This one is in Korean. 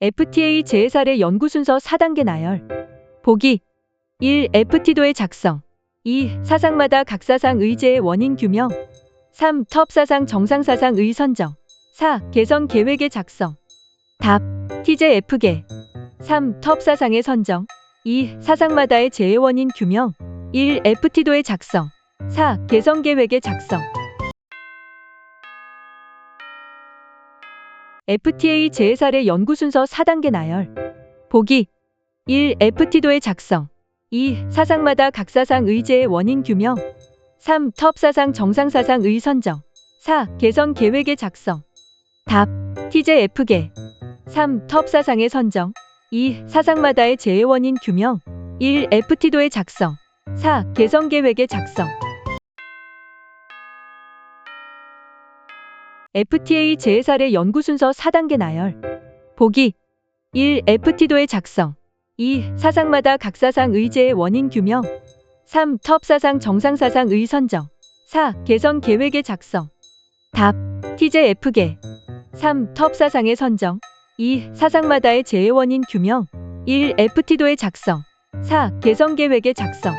FTA 재해사례 연구 순서 4단계 나열. 보기 1. FT도의 작성 2. 사상마다 각 사상 의제의 원인 규명 3. 텁 사상 정상 사상의 선정 4. 개선 계획의 작성 답 TJF계 3. 텁 사상의 선정 2. 사상마다의 재해 원인 규명 1. FT도의 작성 4. 개선 계획의 작성 FTA 재해사례 연구 순서 4단계 나열. 보기 1. FT도의 작성 2. 사상마다 각 사상 의제의 원인 규명 3. 텁 사상 정상 사상의 선정 4. 개선 계획의 작성 답 TJF계 3. 텁 사상의 선정 2. 사상마다의 재해 원인 규명 1. FT도의 작성 4. 개선 계획의 작성 FTA 재해사례 연구 순서 4단계 나열. 보기 1. FT도의 작성 2. 사상마다 각 사상 의제의 원인 규명 3. 텁 사상 정상 사상의 선정 4. 개선 계획의 작성 답 TJF계 3. 텁 사상의 선정 2. 사상마다의 재해 원인 규명 1. FT도의 작성 4. 개선 계획의 작성